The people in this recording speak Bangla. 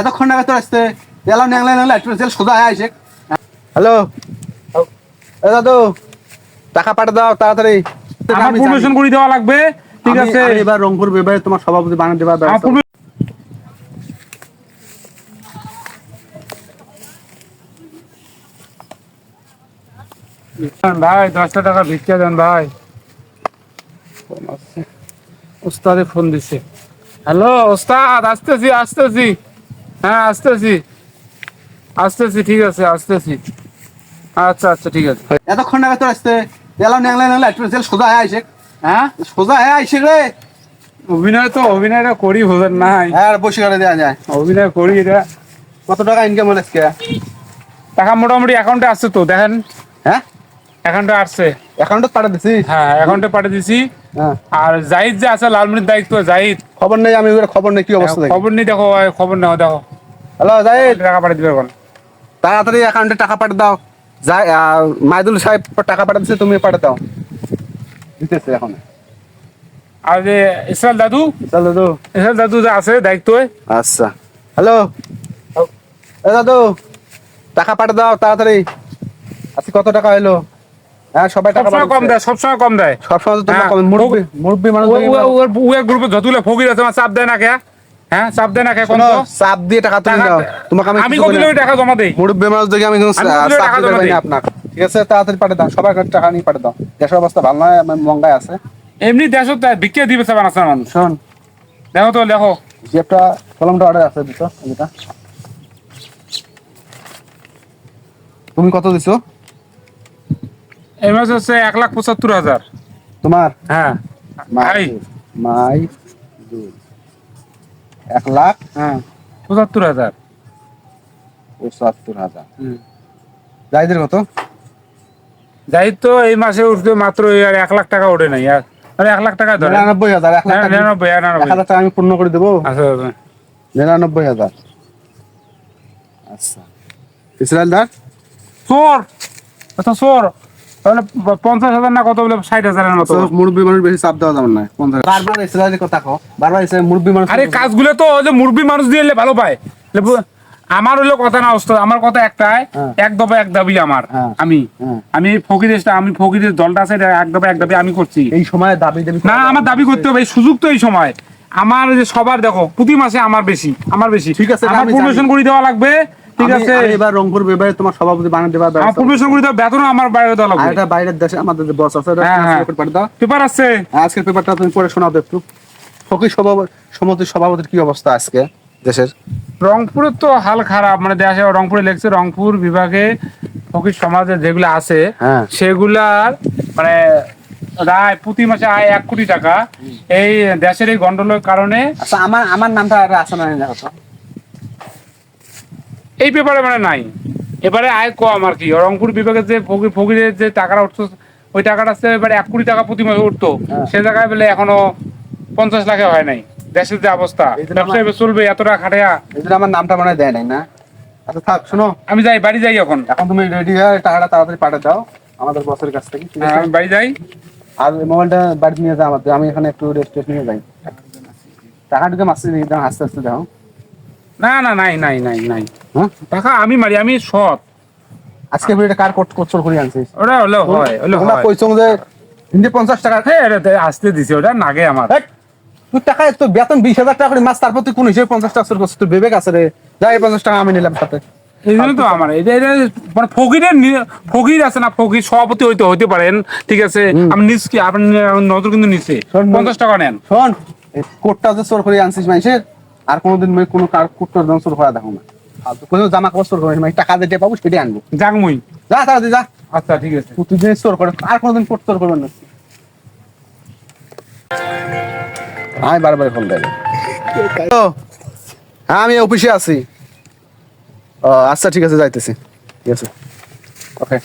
এতক্ষণ আগে তো আসতে এলাম ন্যাংলা ন্যাংলা একটু জেল সোজা হয়ে আসে। হ্যালো। এ দাদু টাকা পাঠা দাও তাড়াতাড়ি। আমার আমি করে দেওয়া লাগবে ঠিক আছে। এবার রংপুর বিভাগে তোমার সভাপতি বানিয়ে ব্যবস্থা ভাই দশটা টাকা ভিক্ষা দেন ভাই। উস্তাদে ফোন দিছে। হ্যালো ওস্তাদ আসতেছি আসতেছি। হ্যাঁ আসতেছি। আসতেছি ঠিক আছে আসতেছি। আচ্ছা আচ্ছা ঠিক আছে। এতক্ষণ আগে তো আসতে এলাম ন্যাংলা ন্যাংলা একটু জেল সোজা হয়ে আসে হ্যাঁ? সোজা হয়ে আসে রে। অভিনয় তো অভিনয়টা করি বোঝেন নাই। হ্যাঁ বসে করে দেওয়া যায়। অভিনয় করি এটা। কত টাকা ইনকাম হলে আজকে? টাকা মোটামুটি অ্যাকাউন্টে আসছে তো দেখেন। হ্যাঁ? অ্যাকাউন্টে আসছে। অ্যাকাউন্টে পাঠিয়ে দিছিস? হ্যাঁ অ্যাকাউন্টে পাঠিয়ে দিছি। হ্যাঁ। আর জাহিদ যে আছে লালমনির দায়িত্ব জাহিদ। খবর নেই আমি খবর নেই কি অবস্থা দেখি? খবর নেই দেখো খবর নেও দেখো। হ্যালো যাই টাকা পাঠিয়ে দিবে এখন। তাড়াতাড়ি অ্যাকাউন্টে টাকা পাঠা দাও। যাই মাইদুল সাহেব টাকা পাঠা দিচ্ছে তুমি পাঠা দাও। দিতেছে এখন। আর যে ইসরাল দাদু? চল দাদু। ইসরাল দাদু যে আছে দায়িত্ব আচ্ছা। হ্যালো। এ দাদু টাকা পাঠা দাও তাড়াতাড়ি। আজকে কত টাকা হলো হ্যাঁ সবাই টাকা সবসময় কম দেয় সবসময় কম দেয়। সবসময় তো তোমরা কম মুরব্বী মুরব্বী মানুষ ওই গ্রুপে যতগুলো ফকির আছে আমার চাপ দেয় না কে? হ্যাঁ চাপ দেয় না কে কোন চাপ দিয়ে টাকা তুলে দাও তোমাকে আমি আমি কিছু কত বলি না। টাকা জমা দেই। মুরব্বী মানুষ দেখে আমি কোনো আমি চাপ কতগুলো টাকা জমা পারি আপনার ঠিক আছে তাড়াতাড়ি পাঠিয়ে দাও। সবার কাছে টাকা নিয়ে পাঠিয়ে দাও। দেশের অবস্থা ভালো নয় মঙ্গায় আছে। এমনি ভিক্ষা দিবে সব আছে মানুষ শোন। দেখো তো দেখো। যে কলমটা অর্ডার আছে দিতো এটা তুমি কত দিছো? এই মাস হচ্ছে এক লাখ পঁচাত্তর হাজার। তোমার? হ্যাঁ। মাই দুই। এক লাখ? হ্যাঁ। পঁচাত্তর হাজার। পঁচাত্তর হাজার। যাইদের কত? যাই তো এই মাসে উঠবে মাত্র এক লাখ টাকা ওঠে নাই। আর আরে এক লাখ টাকা ধরে। নিরানব্বই হাজার এক লাখ নিরানব্বই এক হাজার টাকা আমি পূর্ণ করে দেবো? আচ্ছা আচ্ছা। নিরানব্বই হাজার। আচ্ছা। ইসরায়েল দার চোর! আচ্ছা চোর! তাহলে পঞ্চাশ হাজার না কত বলে? ষাট হাজারের মতো। মুরব্বী মানুষ বেশি চাপ দেওয়া যাবে না বারবার কথা কো বারবার ইসরায়েল মুরব্বী মানুষ আরে কাজগুলো তো ওই যে মুরব্বী মানুষ দিয়ে ভালো পায়। আমার হলো কথা না অস্ত আমার কথা একটাই হ্যাঁ। এক দফা এক দাবি আমার হ্যাঁ। আমি। হ্যাঁ। আমি ফকিরের আমি ফকিরের দলটা আছে এক দফা এক দাবি আমি করছি। এই সময় দাবি দেবি না আমার দাবি করতে হবে এই সুযোগ তো এই সময়। আমার যে সবার দেখো প্রতি মাসে আমার বেশি আমার বেশি। ঠিক আছে, আমার প্রমোশন করে দেওয়া লাগবে ঠিক আছে। এবার রংপুর বিভাগে তোমার সভাপতি বানিয়ে আমার করে দেওয়া বেতনও আমার বাইরে আর লাগবে। এটা বাইরের দেশে আমাদের যে বস আছে হ্যাঁ, হ্যাঁ। দাও। পেপার আছে। আজকের পেপারটা তুমি পড়ে শোনাও একটু। ফকির সভাপতি সমিতির সভাপতির কি অবস্থা আজকে দেশের? রংপুরের তো হাল খারাপ মানে দেশে রংপুরে লেগছে রংপুর বিভাগে ফকির সমাজে যেগুলো আছে হ্যাঁ। সেগুলার মানে রায় প্রতি মাসে আয় এক কোটি টাকা। এই দেশের এই গন্ডলের কারণে আচ্ছা আমার আমার নামটা আর আছে না এই পেপারে মানে নাই। এবারে আয় কম আর কি। রংপুর বিভাগের যে ফকির ফকিরের যে টাকাটা উঠতো ওই টাকাটা আছে এবারে এক কোটি টাকা প্রতি মাসে উঠতো। হ্যাঁ। সে জায়গায় বলে এখনও পঞ্চাশ লাখে হয় নাই। দেশের যে অবস্থা ব্যবসা চলবে এত টাকা খাটায়া। এই আমার নামটা মানে দেয় নাই না। আচ্ছা থাক শোনো। আমি যাই বাড়ি যাই এখন। এখন তুমি রেডি হয়ে টাকাটা তাড়াতাড়ি পাঠিয়ে দাও। আমাদের বসের কাছ থেকে হ্যাঁ, আমি বাড়ি যাই। আর মোবাইলটা বাড়িতে নিয়ে যাও আমাদের আমি এখানে একটু রেস্ট নিয়ে যাই। টাকাটাকে মাসে দিয়ে দাও আস্তে আস্তে দাও না না নাই নাই নাই নাই। হ্যাঁ টাকা আমি মারি আমি সৎ। আজকে ভিডিওটা কার কোট কোচর করে আনছিস? ওটা হলো হয় হলো হয়। কইছো যে হিন্দি পঞ্চাশ টাকা হ্যাঁ এটা আসতে দিছে ওটা নাগে আমার। তুই টাকা তো বেতন বিশ হাজার টাকা করে মাস তারপর তুই কোন হিসেবে পঞ্চাশ টাকা শুরু করছিস? তোর বিবেক আছে রে। যাই এই পঞ্চাশ টাকা আমি নিলাম সাথে এই জন্য তো আমার এটা এটা মানে ফকিরের নি- ফকির আছে না ফকির সভাপতি হইতে হইতে পারেন ঠিক আছে? আমি নিজ কি আপনার নজর কিন্তু নিচে। শোন, পঞ্চাশ টাকা নেন। শোন কোটটা যে চোর করে আনছিস মানুষের আর কোনোদিন মই কোনো কার কোটটার দাম চোর করা দেখো না। আর কোনো জামা কাপড় চোর করে মানে টাকা যেটা পাবো সেটাই আনব। যাক মুই যা তাড়াতাড়ি যা। আচ্ছা ঠিক আছে। তুই চোর করে আর কোনোদিন কোট চোর করবেন না। আমি বারবার ফোন দেয়। হ্যাঁ আমি অফিসে আছি। ও আচ্ছা ঠিক আছে যাইতেছি। ঠিক আছে। ওকে